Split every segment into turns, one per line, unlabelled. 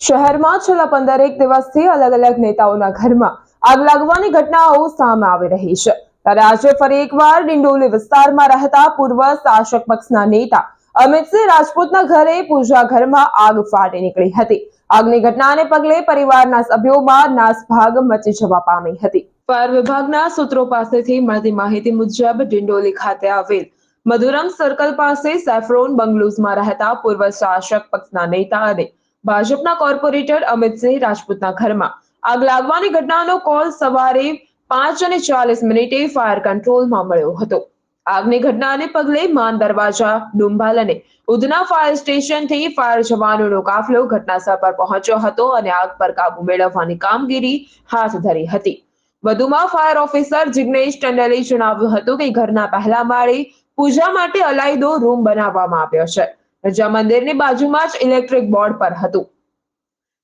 શહેરમાં છેલ્લા પંદરેક દિવસથી અલગ અલગ નેતાઓના ઘરમાં આગ લાગવાની ઘટનાઓ સામે આવી રહી છે. ત્યારે આજે ફરી એકવાર ડિંડોલી વિસ્તારમાં રહેતા પૂર્વ શાસક પક્ષના નેતા અમિતસિંહ રાજપૂતના ઘરે પૂજા ઘરમાં આગ ફાટી નીકળી હતી. આગની ઘટનાને પગલે પરિવારના સભ્યોમાં નાસભાગ મચી જવા પામી હતી. ફાયર વિભાગના સૂત્રો પાસેથી મળતી માહિતી મુજબ ડિંડોલી ખાતે આવેલ મધુરમ સર્કલ પાસે સેફ્રોન બંગલુઝમાં રહેતા પૂર્વ શાસક પક્ષના નેતા અને ભાજપના કોર્પોરેટર અમિતસિંહ રાજપૂતના ઘરમાં. આગ લાગવાની ઘટનાનો કોલ સવારે પાંચ અને ચાલીસ મિનિટે ફાયર કંટ્રોલમાં મળ્યો હતો. આગની ઘટનાને પગલે માન દરવાજા, ડુંભાલ અને ઉધના ફાયર સ્ટેશનથી ફાયર જવાનોનો કાફલો ઘટનાસ્થળ પર પહોંચ્યો હતો અને આગ પર કાબુ મેળવવાની કામગીરી હાથ ધરી હતી. વધુમાં ફાયર ઓફિસર જિગ્નેશ ટંડેલે જણાવ્યું હતું કે ઘરના પહેલા માળે પૂજા માટે અલાયદો રૂમ બનાવવામાં આવ્યો છે. જ્યાં મંદિરની બાજુમાં જ ઇલેક્ટ્રિક બોર્ડ પર હતું.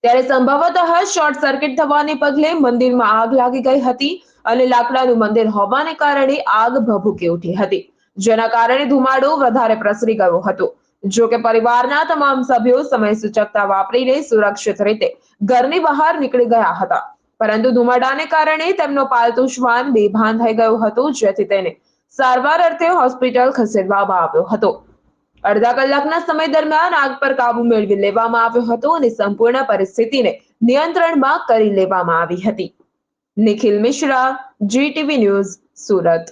ત્યારે સંભવતઃ શોર્ટ સર્કિટ થવાને પગલે મંદિરમાં આગ લાગી ગઈ હતી અને લાકડાનું મંદિર હોવાને કારણે આગ ભભૂકી ઉઠી હતી. જેના કારણે ધુમાડો વધારે પ્રસરી ગયો હતો. જો કે પરિવારના તમામ સભ્યો સમય સૂચકતા વાપરીને સુરક્ષિત રીતે ઘરની બહાર નીકળી ગયા હતા. પરંતુ ધુમાડાને કારણે તેમનો પાલતુ શ્વાન બેભાન થઈ ગયો હતો, જેથી તેને સારવાર અર્થે હોસ્પિટલ ખસેડવામાં આવ્યો હતો. અડધા કલાકના સમય દરમિયાન આગ પર કાબુ મેળવી લેવામાં આવ્યો હતો અને સંપૂર્ણ પરિસ્થિતિને નિયંત્રણમાં કરી લેવામાં આવી હતી. Nikhil Mishra GTV news, Surat.